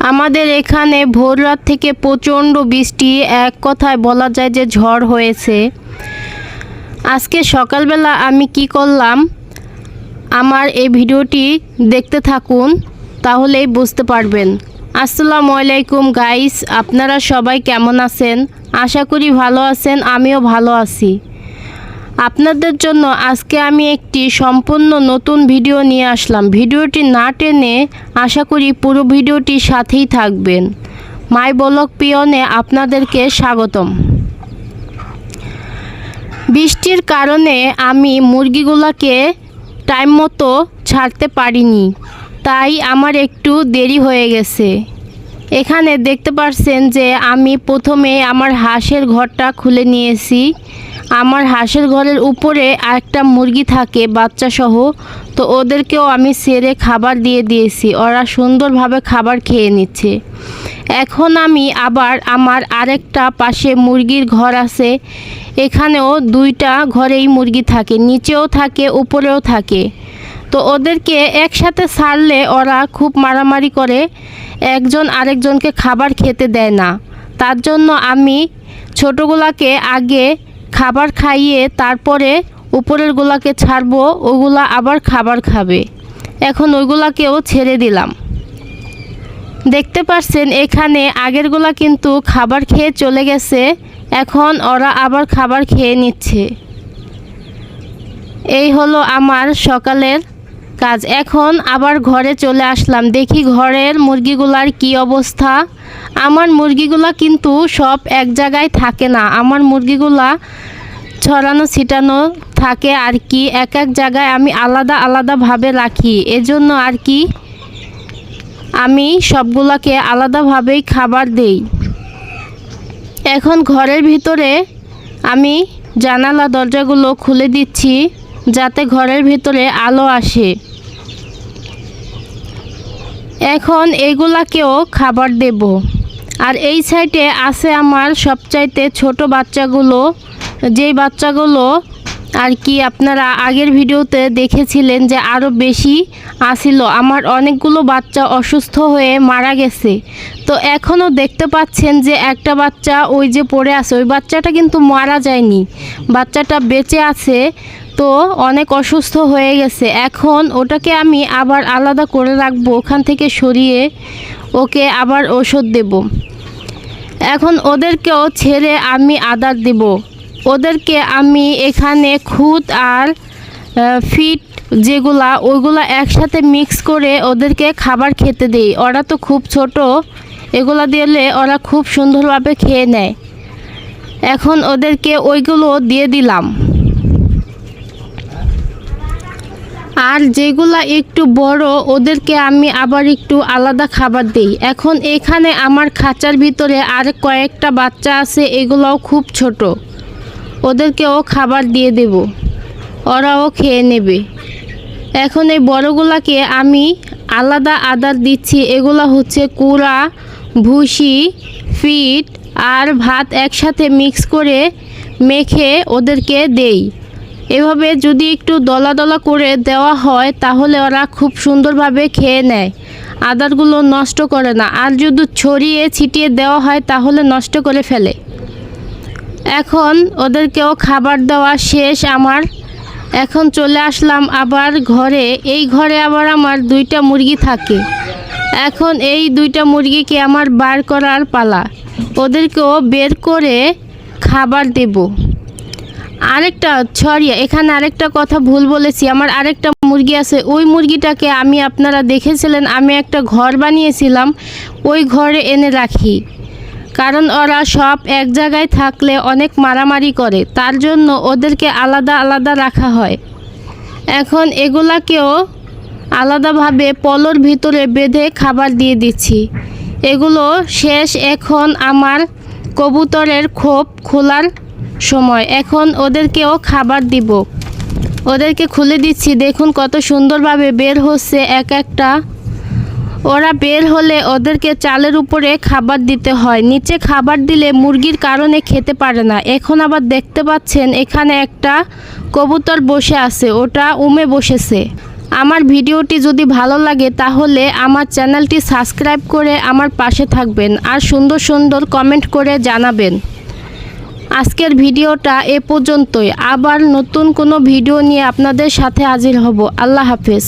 আমাদের এখানে ভোর রাত থেকে প্রচণ্ড বৃষ্টি, এক কথায় বলা যায় যে ঝড় হয়েছে। আজকে সকালবেলা আমি কি করলাম? আমার এই ভিডিওটি দেখতে থাকুন, তাহলেই বুঝতে পারবেন। আসসালামু আলাইকুম গাইস, আপনারা সবাই কেমন আছেন? আশা করি ভালো আছেন, আমিও ভালো আছি। আপনাদের জন্য আজকে আমি একটি সম্পূর্ণ নতুন ভিডিও নিয়ে আসলাম। ভিডিওটি না টেনে আশা করি পুরো ভিডিওটির সাথেই থাকবেন। মাই বলক পিয়নে আপনাদেরকে স্বাগতম। বৃষ্টির কারণে আমি মুরগিগুলোকে টাইম মতো ছাড়তে পারিনি, তাই আমার একটু দেরি হয়ে গেছে। এখানে দেখতে পাচ্ছেন যে আমি প্রথমে আমার হাঁসের ঘরটা খুলে নিয়েছি। আমার হাঁসের ঘরের উপরে একটা মুরগি থাকে বাচ্চা সহ তো ওদেরকেও আমি সেরে খাবার দিয়ে দিয়েছি। ওরা সুন্দরভাবে খাবার খেয়ে নিচ্ছে। এখন আমি আবার আমার আরেকটা পাশে মুরগির ঘর আছে। এখানেও দুইটা ঘরেই মুরগি থাকে, নিচেও থাকে, উপরেও থাকে। তো ওদেরকে একসাথে ছাড়লে ওরা খুব মারামারি করে, একজন আরেকজনকে খাবার খেতে দেয় না। তার জন্য আমি ছোটোগুলাকে আগে খাবার খাইয়ে তারপরে উপরের গুলাকে ছাড়বো, ওগুলা আবার খাবার খাবে। এখন ওইগুলাকেও ছেড়ে দিলাম। দেখতে পাচ্ছেন এখানে আগেরগুলা কিন্তু খাবার খেয়ে চলে গেছে, এখন ওরা আবার খাবার খেয়ে নিচ্ছে। এই হলো আমার সকালের কাজ। এখন আবার ঘরে চলে আসলাম। দেখি ঘরের মুরগিগুলার কি অবস্থা। আমার মুরগিগুলা কিন্তু সব এক জায়গায় থাকে না। আমার মুরগিগুলা ছড়ানো, ছিটানো থাকে আর কি। এক এক জায়গায় আমি আলাদা, আলাদাভাবে রাখি। এজন্য আর কি আমি সবগুলাকে আলাদাভাবেই খাবার দেই। এখন ঘরের ভিতরে আমি জানালা দরজাগুলো খুলে দিচ্ছি যাতে ঘরের ভিতরে আলো আসে। এখন এগুলাকেও খাবার দেব। আর এই সাইডে আছে আমার সবচাইতে ছোট বাচ্চাগুলো। যেই বাচ্চাগুলো আর কি আপনারা আগের ভিডিওতে দেখেছিলেন যে আরও বেশি আসিল আমার অনেকগুলো বাচ্চা অসুস্থ হয়ে মারা গেছে। তো এখনও দেখতে পাচ্ছেন যে একটা বাচ্চা ওই যে পড়ে আছে। ওই বাচ্চাটা কিন্তু মারা যায়নি। বাচ্চাটা বেঁচে আছে। তো অনেক অসুস্থ হয়ে গেছে। এখন ওটাকে আমি আবার আলাদা করে রাখব, ওখান থেকে সরিয়ে ওকে আবার ওষুধ দেব। এখন ওদেরকেও ছেড়ে আমি আদার দেব। ওদেরকে আমি এখানে খুদ আর ফিট যেগুলা, ওইগুলা একসাথে মিক্স করে ওদেরকে খাবার খেতে দিই। ওরা তো খুব ছোট, এগুলা দিলে ওরা খুব সুন্দরভাবে খেয়ে নেয়। এখন ওদেরকে ওইগুলো দিয়ে দিলাম। আর যেগুলা একটু বড়, ওদেরকে আমি আবার একটু আলাদা খাবার দেই। এখন এখানে আমার খাঁচার ভিতরে আর কয়েকটা বাচ্চা আছে, এগুলাও খুব ছোট। ওদেরকেও খাবার দিয়ে দেব। ওরাও খেয়ে নেবে। এখন এই বড়গুলাকে আমি আলাদা আদার দিচ্ছি। এগুলা হচ্ছে কুড়া, ভুসি, ফিট আর ভাত একসাথে মিক্স করে মেখে ওদেরকে দেই। এভাবে যদি একটু দলা দলা করে দেওয়া হয়, তাহলে ওরা খুব সুন্দরভাবে খেয়ে নেয়। আদারগুলো নষ্ট করে না। আর যদি ছড়িয়ে ছিটিয়ে দেওয়া হয়, তাহলে নষ্ট করে ফেলে। এখন ওদেরকেও খাবার দেওয়া শেষ আমার। এখন চলে আসলাম আবার ঘরে। এই ঘরে আবার আমার দুইটা মুরগি থাকে। এখন এই দুইটা মুরগিকে আমার বার করার পালা। ওদেরকেও বের করে খাবার দেব। আরেকটা ছড়িয়ে এখানে আরেকটা কথা ভুল বলেছি। আমার আরেকটা মুরগি আছে, ওই মুরগিটাকে আমি আপনারা দেখেছিলেন, আমি একটা ঘর বানিয়েছিলাম, ওই ঘরে এনে রাখি। কারণ ওরা সব এক জায়গায় থাকলে অনেক মারামারি করে, তার জন্য ওদেরকে আলাদা আলাদা রাখা হয়। এখন এগুলাকেও আলাদাভাবে পলোর ভিতরে বেঁধে খাবার দিয়ে দিচ্ছি। এগুলো শেষ এখন আমার কবুতরের খোপ খোলার সময়, এখন ওদেরকেও খাবার দিব। ওদেরকে খুলে দিচ্ছি, দেখুন কত সুন্দরভাবে বের হচ্ছে এক একটা। ওরা বের হলে ওদেরকে চালের উপরে খাবার দিতে হয়, নিচে খাবার দিলে মুরগির কারণে খেতে পারে না। এখন আবার দেখতে পাচ্ছেন এখানে একটা কবুতর বসে আছে, ওটা উমে বসেছে। আমার ভিডিওটি যদি ভালো লাগে তাহলে আমার চ্যানেলটি সাবস্ক্রাইব করে আমার পাশে থাকবেন আর সুন্দর সুন্দর কমেন্ট করে জানাবেন। আজকের ভিডিওটা এ পর্যন্তই। আবার নতুন কোনো ভিডিও নিয়ে আপনাদের সাথে হাজির হব। আল্লাহ হাফেজ।